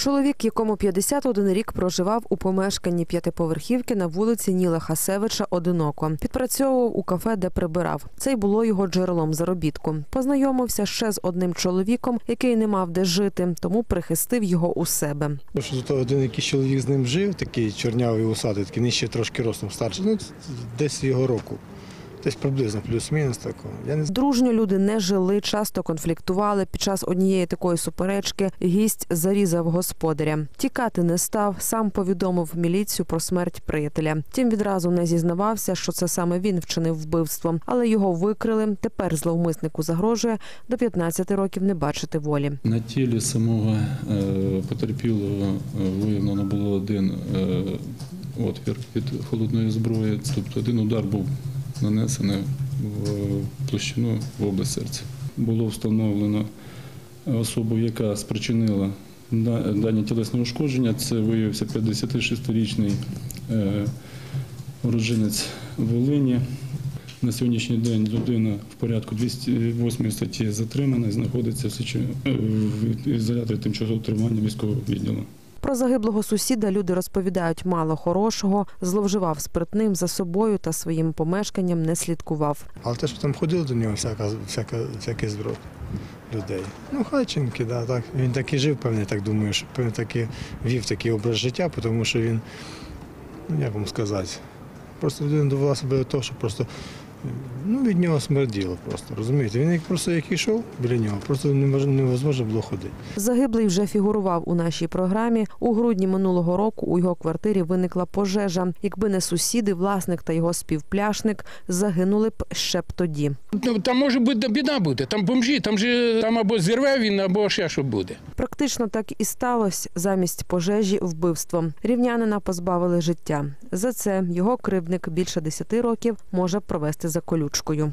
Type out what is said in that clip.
Чоловік, якому 51 рік проживав у помешканні п'ятиповерхівки на вулиці Ніла Хасевича одиноко. Підпрацьовував у кафе, де прибирав. Це й було його джерелом заробітку. Познайомився ще з одним чоловіком, який не мав де жити, тому прихистив його у себе. Тут один якийсь чоловік з ним жив, такий чорнявий усатий, такий нижче трошки ростом старший, ну десь його року. Десь приблизно, плюс-мінус такого. Я не. Дружньо люди не жили, часто конфліктували. Під час однієї такої суперечки гість зарізав господаря. Тікати не став, сам повідомив міліцію про смерть приятеля. Тім відразу не зізнавався, що це саме він вчинив вбивство, але його викрили. Тепер зловмиснику загрожує до 15 років не бачити волі. На тілі самого е, потерпілого е, виявлено було один е, отвір від холодної зброї, тобто один удар був нанесений в площину в область серця. Було встановлено особу, яка спричинила дані тілесні ушкодження. Це виявився 56-річний е, уродженець Волині. На сьогоднішній день людина в порядку 208 статті затримана і знаходиться е, в ізоляторі тимчасового тримання військового відділу. Про загиблого сусіда люди розповідають мало хорошого, зловживав спиртним за собою та своїм помешканням не слідкував. Але те, що там ходили до нього, всяка, всяка, всякий зброд людей. Ну, хатченки, да, так. Він так і жив, певне, так думаю, що певне так і вів такий образ життя, тому що він, ну як вам сказати, просто людина довела себе до того, що просто ну, від нього смерділо просто. Розумієте? Він як просто як йшов біля нього, просто невозможно було ходити. Загиблий вже фігурував у нашій програмі. У грудні минулого року у його квартирі виникла пожежа. Якби не сусіди, власник та його співпляшник загинули б ще б тоді. Ну, там може бути біда буде. Там бомжі, там же там або зірве він, або ще що буде. Практично так і сталося замість пожежі вбивство. Рівнянина позбавили життя. За це його кривдник більше 10 років може провести за колючкою.